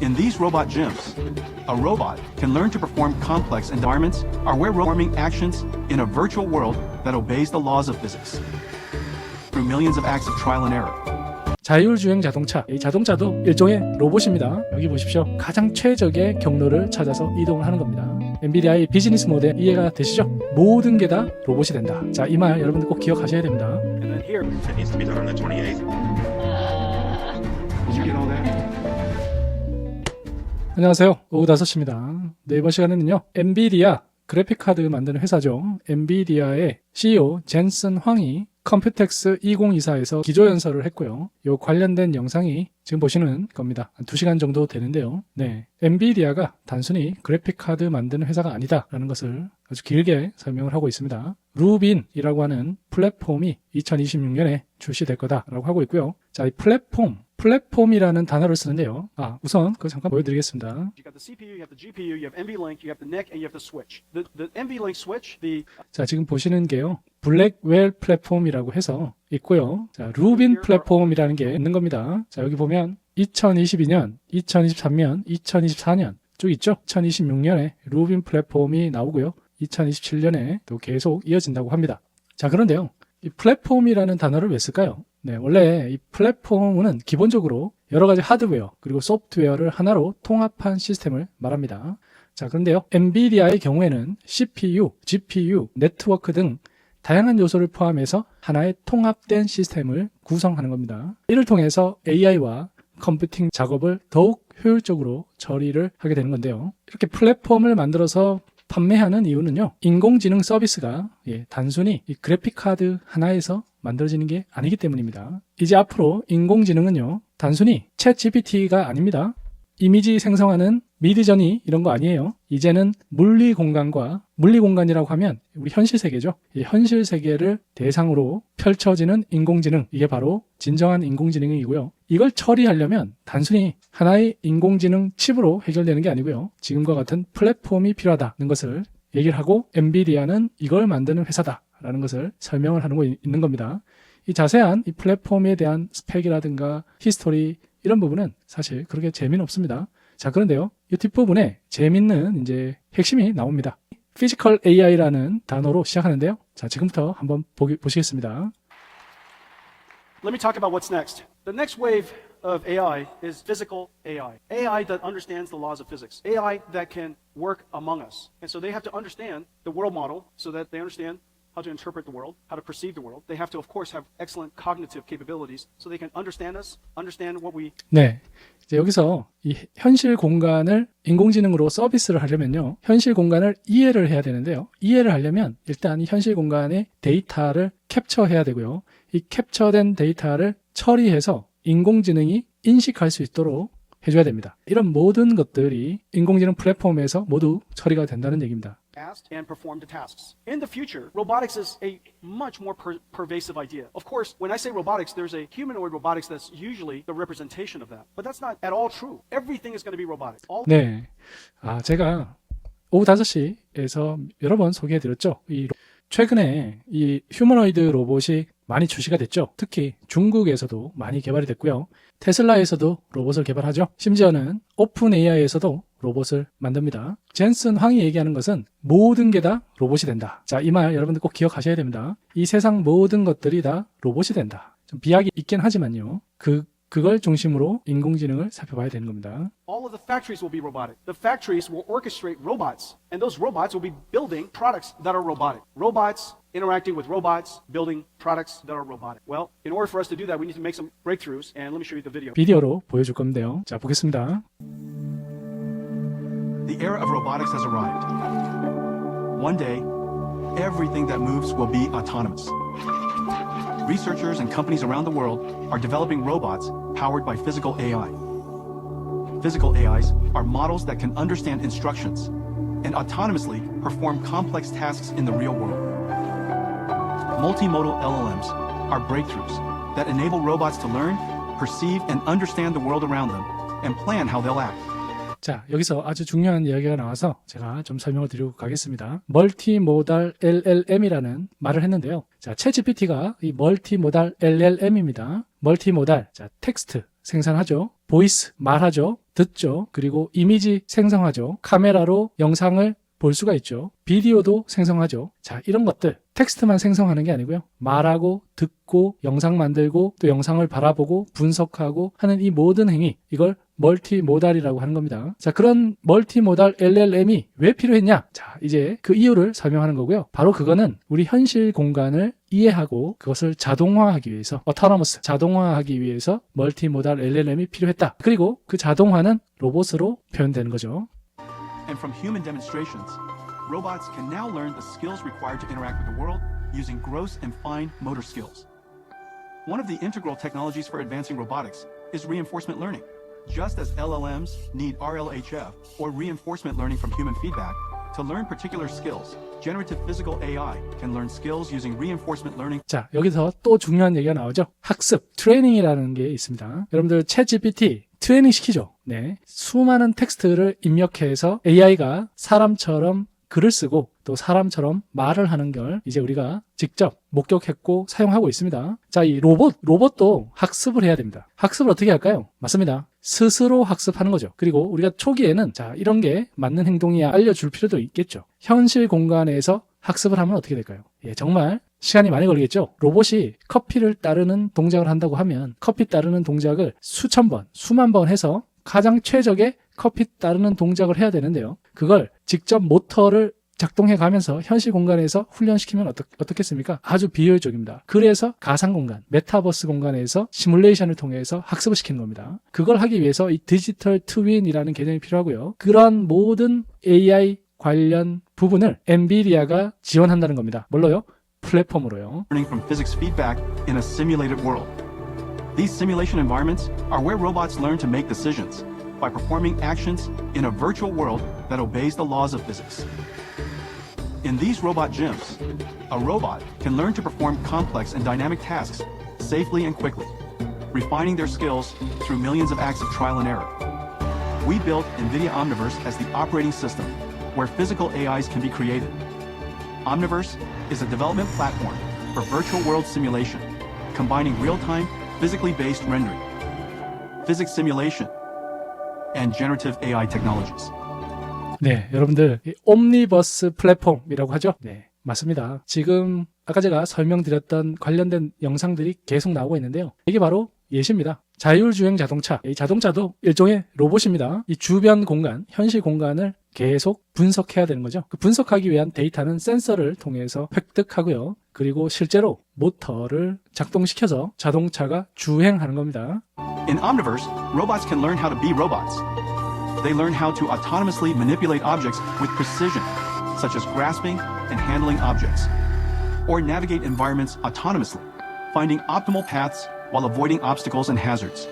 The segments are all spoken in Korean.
In these robot gyms, a robot can learn to perform complex environments or where performing actions in a virtual world that obeys the laws of physics. Through millions of acts of trial and error, 자율주행 자동차. 이 자동차도 일종의 로봇입니다. 여기 보십시오. 가장 최적의 경로를 찾아서 이동을 하는 겁니다. 엔비디아의 비즈니스 모델 이해가 되시죠? 모든 게 다 로봇이 된다. 자, 이 말 여러분들 꼭 기억하셔야 됩니다. 안녕하세요. 오후 5시입니다. 네, 이번 시간에는요. 엔비디아 그래픽 카드 만드는 회사죠. 엔비디아의 CEO 젠슨 황이 컴퓨텍스 2024에서 기조연설을 했고요. 요 관련된 영상이 지금 보시는 겁니다. 한 2시간 정도 되는데요. 네. 엔비디아가 단순히 그래픽 카드 만드는 회사가 아니다라는 것을 아주 길게 설명을 하고 있습니다. 루빈이라고 하는 플랫폼이 2026년에 출시될 거다라고 하고 있고요. 자, 이 플랫폼, 플랫폼이라는 단어를 쓰는데요. 아, 우선 그거 잠깐 보여드리겠습니다. 자, 지금 보시는 게요. 블랙웰 플랫폼이라고 해서 있고요. 자, 루빈 플랫폼이라는 게 있는 겁니다. 자, 여기 보면 2022년, 2023년, 2024년 쭉 있죠? 2026년에 루빈 플랫폼이 나오고요. 2027년에 또 계속 이어진다고 합니다. 자, 그런데요. 이 플랫폼이라는 단어를 왜 쓸까요? 네, 원래 이 플랫폼은 기본적으로 여러 가지 하드웨어 그리고 소프트웨어를 하나로 통합한 시스템을 말합니다. 자, 그런데요. 엔비디아의 경우에는 CPU, GPU, 네트워크 등 다양한 요소를 포함해서 하나의 통합된 시스템을 구성하는 겁니다. 이를 통해서 AI와 컴퓨팅 작업을 더욱 효율적으로 처리를 하게 되는 건데요. 이렇게 플랫폼을 만들어서 판매하는 이유는요. 인공지능 서비스가 예, 단순히 이 그래픽 카드 하나에서 만들어지는 게 아니기 때문입니다. 이제 앞으로 인공지능은요. 단순히 챗 GPT가 아닙니다. 이미지 생성하는 미드저니 이런 거 아니에요. 이제는 물리 공간과 물리 공간이라고 하면 우리 현실 세계죠. 이 현실 세계를 대상으로 펼쳐지는 인공지능 이게 바로 진정한 인공지능이고요. 이걸 처리하려면 단순히 하나의 인공지능 칩으로 해결되는 게 아니고요. 지금과 같은 플랫폼이 필요하다는 것을 얘기를 하고 엔비디아는 이걸 만드는 회사다라는 것을 설명을 하는 거 있는 겁니다. 이 자세한 이 플랫폼에 대한 스펙이라든가 히스토리 이런 부분은 사실 그렇게 재미는 없습니다. 자, 그런데요. 이 뒷부분에 재밌는 이제 핵심이 나옵니다. 피지컬 AI라는 단어로 시작하는데요. 자, 지금부터 한번 보기, 보시겠습니다. let me talk about what's next. The next wave of AI is physical AI. AI that understands the laws of physics. AI that can work among us. And so they have to understand the world model so that they understand how to interpret the world, how to perceive the world. They have to, of course, have excellent cognitive capabilities so they can understand us, understand what we 네. 이제 여기서 이 현실 공간을 인공지능으로 서비스를 하려면요. 현실 공간을 이해를 해야 되는데요. 이해를 하려면 일단 이 현실 공간의 데이터를 캡처해야 되고요. 이 캡처된 데이터를 처리해서 인공지능이 인식할 수 있도록 해줘야 됩니다. 이런 모든 것들이 인공지능 플랫폼에서 모두 처리가 된다는 얘기입니다. and performed the tasks. In the future, robotics is a much more per- pervasive idea. Of course, when I say robotics, there's a humanoid robotics that's usually the representation of that. But that's not at all true. Everything is going to be robotic. All 네. 아, 제가 오후 5시에서 여러 번 소개해 드렸죠. 이 로- 최근에 이 휴머노이드 로봇이 많이 출시가 됐죠. 특히 중국에서도 많이 개발이 됐고요. 테슬라에서도 로봇을 개발하죠. 심지어는 오픈 AI에서도 로봇을 만듭니다. 젠슨 황이 얘기하는 것은 모든 게 다 로봇이 된다. 자, 이 말 여러분들 꼭 기억하셔야 됩니다. 이 세상 모든 것들이 다 로봇이 된다. 좀 비약이 있긴 하지만요. 그, 그걸 중심으로 인공지능을 살펴봐야 되는 겁니다. all of the factories will be robotic. The factories will orchestrate robots, and those robots will be building products that are robotic. Robots interacting with robots, building products that are robotic. Well, in order for us to do that, we need to make some breakthroughs, and let me show you the video. 비디오로 보여줄 건데요. 자, 보겠습니다. the era of robotics has arrived. One day, everything that moves will be autonomous. Researchers and companies around the world are developing robots powered by physical AI. Physical AIs are models that can understand instructions and autonomously perform complex tasks in the real world. Multimodal LLMs are breakthroughs that enable robots to learn, perceive, and understand the world around them and plan how they'll act. 자, 여기서 아주 중요한 이야기가 나와서 제가 좀 설명을 드리고 가겠습니다. 멀티모달 LLM이라는 말을 했는데요. 자, 챗GPT가 이 멀티모달 LLM입니다. 멀티모달, 자, 텍스트 생산하죠. 보이스 말하죠. 듣죠. 그리고 이미지 생성하죠. 카메라로 영상을 볼 수가 있죠. 비디오도 생성하죠. 자, 이런 것들 텍스트만 생성하는 게 아니고요. 말하고 듣고 영상 만들고 또 영상을 바라보고 분석하고 하는 이 모든 행위 이걸 멀티모달이라고 하는 겁니다. 자, 그런 멀티모달 LLM이 왜 필요했냐? 자, 이제 그 이유를 설명하는 거고요. 바로 그거는 우리 현실 공간을 이해하고 그것을 자동화하기 위해서 autonomous 자동화하기 위해서 멀티모달 LLM이 필요했다. 그리고 그 자동화는 로봇으로 표현되는 거죠. And from human demonstrations, robots can now learn the skills required to interact with the world using gross and fine motor skills. One of the integral technologies for advancing robotics is reinforcement learning. Just as LLMs need RLHF or reinforcement learning from human feedback to learn particular skills, generative physical AI can learn skills using reinforcement learning 자, 여기서 또 중요한 얘기가 나오죠. 학습, 트레이닝이라는 게 있습니다. 여러분들 챗 GPT 트레이닝 시키죠. 네. 수많은 텍스트를 입력해서 AI가 사람처럼 글을 쓰고 또 사람처럼 말을 하는 걸 이제 우리가 직접 목격했고 사용하고 있습니다. 자, 이 로봇, 로봇도 학습을 해야 됩니다. 학습을 어떻게 할까요? 맞습니다. 스스로 학습하는 거죠. 그리고 우리가 초기에는 자, 이런 게 맞는 행동이야 알려줄 필요도 있겠죠. 현실 공간에서 학습을 하면 어떻게 될까요? 예, 정말 시간이 많이 걸리겠죠? 로봇이 커피를 따르는 동작을 한다고 하면 커피 따르는 동작을 수천 번, 수만 번 해서 가장 최적의 커피 따르는 동작을 해야 되는데요. 그걸 직접 모터를 작동해 가면서 현실 공간에서 훈련시키면 어떻, 어떻겠습니까? 아주 비효율적입니다. 그래서 가상 공간, 메타버스 공간에서 시뮬레이션을 통해서 학습을 시키는 겁니다. 그걸 하기 위해서 이 디지털 트윈이라는 개념이 필요하고요. 그런 모든 AI 관련 부분을 엔비디아가 지원한다는 겁니다. 뭘로요? 플랫폼으로요. These simulation environments are where robots learn to make decisions by performing actions in a virtual world that obeys the laws of physics. In these robot gyms, a robot can learn to perform complex and dynamic tasks safely and quickly, refining their skills through millions of acts of trial and error. We built NVIDIA Omniverse as the operating system where physical AIs can be created. Omniverse is a development platform for virtual world simulation, combining real-time, physically based rendering, physics simulation, and generative AI technologies. 네, 여러분들 이 옴니버스 플랫폼이라고 하죠? 네, 맞습니다. 지금 아까 제가 설명드렸던 관련된 영상들이 계속 나오고 있는데요. 이게 바로 예시입니다. 자율주행 자동차. 이 자동차도 일종의 로봇입니다. 이 주변 공간, 현실 공간을 계속 분석해야 되는 거죠. 그 분석하기 위한 데이터는 센서를 통해서 획득하고요. 그리고 실제로 모터를 작동시켜서 자동차가 주행하는 겁니다. In Omniverse, robots can learn how to be robots. They learn how to autonomously manipulate objects with precision, such as grasping and handling objects, or navigate environments autonomously, finding optimal paths while avoiding obstacles and hazards.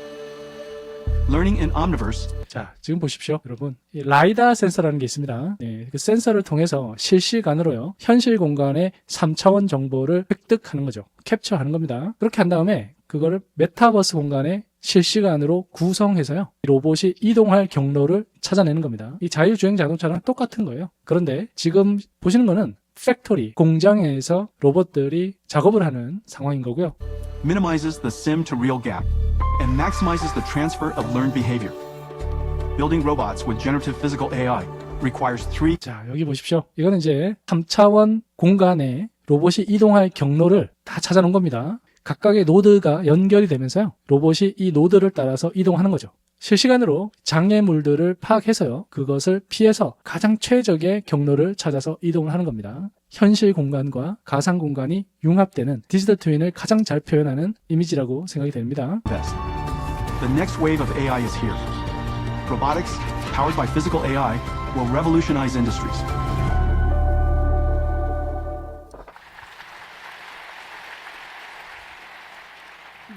Learning in Omniverse 자, 지금 보십시오. 여러분. 이 라이다 센서라는 게 있습니다. 네, 그 센서를 통해서 실시간으로요. 현실 공간의 3차원 정보를 획득하는 거죠. 캡처하는 겁니다. 그렇게 한 다음에 그거를 메타버스 공간에 실시간으로 구성해서요. 이 로봇이 이동할 경로를 찾아내는 겁니다. 이 자율주행 자동차랑 똑같은 거예요. 그런데 지금 보시는 거는 팩토리, 공장에서 로봇들이 작업을 하는 상황인 거고요. minimizes the sim to real gap and maximizes the transfer of learned behavior. Building robots with generative physical AI requires three 자, 여기 보십시오. 이거는 이제 3차원 공간에 로봇이 이동할 경로를 다 찾아놓은 겁니다. 각각의 노드가 연결이 되면서요. 로봇이 이 노드를 따라서 이동하는 거죠. 실시간으로 장애물들을 파악해서요. 그것을 피해서 가장 최적의 경로를 찾아서 이동을 하는 겁니다. 현실 공간과 가상 공간이 융합되는 디지털 트윈을 가장 잘 표현하는 이미지라고 생각이 됩니다. The next wave of AI is here. Robotics, powered by physical AI, will revolutionize industries.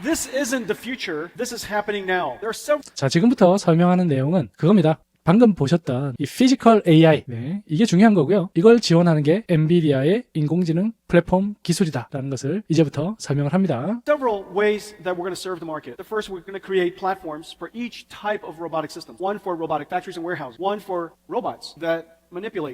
This isn't the future. This is happening now. There are several 자, 지금부터 설명하는 내용은 그겁니다. 방금 보셨던 이 피지컬 AI. 네, 이게 중요한 거고요. 이걸 지원하는 게 엔비디아의 인공지능 플랫폼 기술이다라는 것을 이제부터 설명을 합니다. several ways that we're going to serve the market. The first, we're going to create platforms for each type of robotic system. One for robotic factories and warehouses. One for robots that.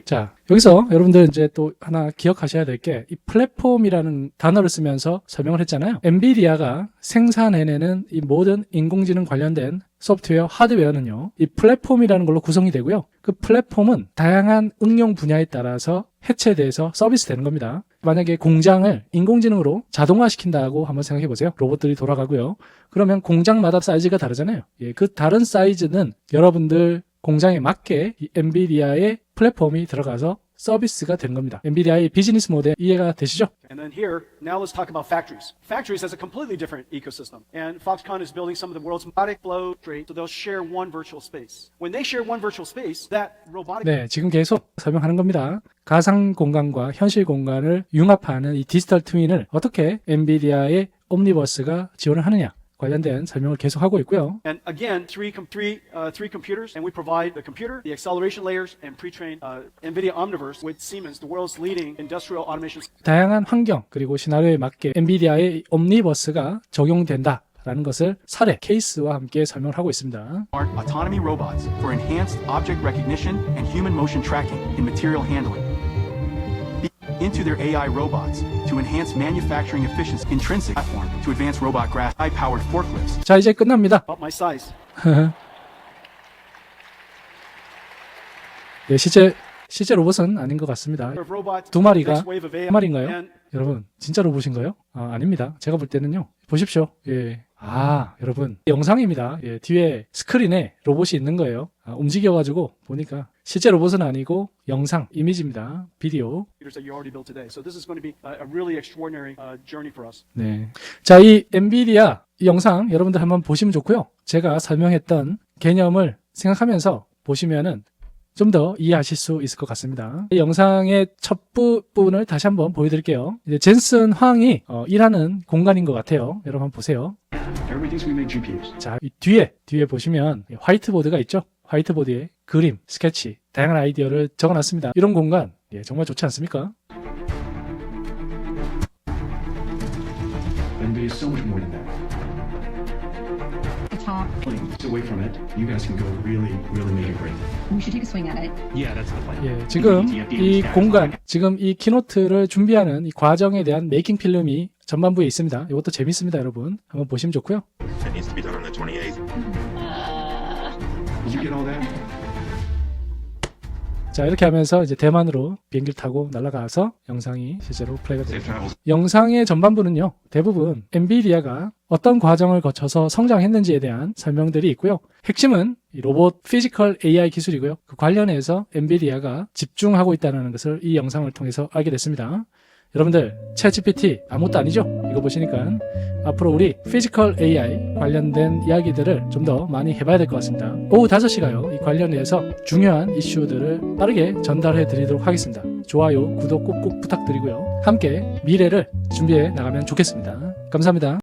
자, 여기서 여러분들 이제 또 하나 기억하셔야 될 게 이 플랫폼이라는 단어를 쓰면서 설명을 했잖아요. 엔비디아가 생산해내는 이 모든 인공지능 관련된 소프트웨어, 하드웨어는요, 이 플랫폼이라는 걸로 구성이 되고요. 그 플랫폼은 다양한 응용 분야에 따라서 해체돼서 서비스 되는 겁니다. 만약에 공장을 인공지능으로 자동화시킨다고 한번 생각해 보세요. 로봇들이 돌아가고요. 그러면 공장마다 사이즈가 다르잖아요. 예, 그 다른 사이즈는 여러분들 공장에 맞게 이 엔비디아의 플랫폼이 들어가서 서비스가 되는 겁니다. 엔비디아의 비즈니스 모델 이해가 되시죠? And then here, now let's talk about factories. Factories has a completely different ecosystem. And Foxconn is building some of the world's robotic flow trade, so they'll share one virtual space. When they share one virtual space, that robotic 네, 지금 계속 설명하는 겁니다. 가상 공간과 현실 공간을 융합하는 이 디지털 트윈을 어떻게 엔비디아의 옴니버스가 지원을 하느냐 관련된 설명을 계속 하고 있고요. And again, three, com- three, uh, three computers, and we provide the computer, the acceleration layers, and pre-trained uh, NVIDIA Omniverse with Siemens, the world's leading industrial automation. 다양한 환경 그리고 시나리오에 맞게 엔비디아의 옴니버스가 적용된다 라는 것을 사례 케이스와 함께 설명을 하고 있습니다. Smart autonomy robots for enhanced object recognition and human motion tracking in material handling. Into their AI robots to enhance manufacturing efficiency. Intrinsic platform to advance robot grasp. AI-powered forklifts. 자 이제 끝납니다. About my size. 네, 실제 실제 로봇은 아닌 것 같습니다. 두 마리가 한 마리인가요? 여러분 진짜 로봇인가요? 아, 아닙니다. 제가 볼 때는요. 보십시오. 예. 아, 여러분 영상입니다. 예, 뒤에 스크린에 로봇이 있는 거예요. 아, 움직여가지고 보니까 실제 로봇은 아니고 영상, 이미지입니다. 비디오. uh. 네. 자, 이 엔비디아 이 영상 여러분들 한번 보시면 좋고요. 제가 설명했던 개념을 생각하면서 보시면은 좀 더 이해하실 수 있을 것 같습니다. 이 영상의 첫 부분을 다시 한번 보여드릴게요. 이제 젠슨 황이 어, 일하는 공간인 것 같아요. 여러분 보세요. 자, 이 뒤에 뒤에 보시면 이 화이트보드가 있죠. 화이트보드에 그림, 스케치, 다양한 아이디어를 적어놨습니다. 이런 공간 예, 정말 좋지 않습니까? NVIDIA is so much more than that. The top. Get away from it. You guys can go really, really make it great. We should take a swing at it. Yeah, that's the plan. 예, 지금 이 공간, 지금 이 키노트를 준비하는 이 과정에 대한 메이킹 필름이 전반부에 있습니다. 이것도 재밌습니다, 여러분. 한번 보시면 좋고요. That needs to be done on the 28th. Did you get all that? 자, 이렇게 하면서 이제 대만으로 비행기를 타고 날아가서 영상이 실제로 플레이가 됩니다. travels. 영상의 전반부는요, 대부분 엔비디아가 어떤 과정을 거쳐서 성장했는지에 대한 설명들이 있고요. 핵심은 이 로봇 피지컬 AI 기술이고요. 그 관련해서 엔비디아가 집중하고 있다는 것을 이 영상을 통해서 알게 됐습니다. 여러분들, 챗GPT 아무것도 아니죠? 이거 보시니까 앞으로 우리 피지컬 AI 관련된 이야기들을 좀 더 많이 해봐야 될 것 같습니다. 오후 5시가요. 이 관련해서 중요한 이슈들을 빠르게 전달해 드리도록 하겠습니다. 좋아요, 구독 꼭꼭 부탁드리고요. 함께 미래를 준비해 나가면 좋겠습니다. 감사합니다.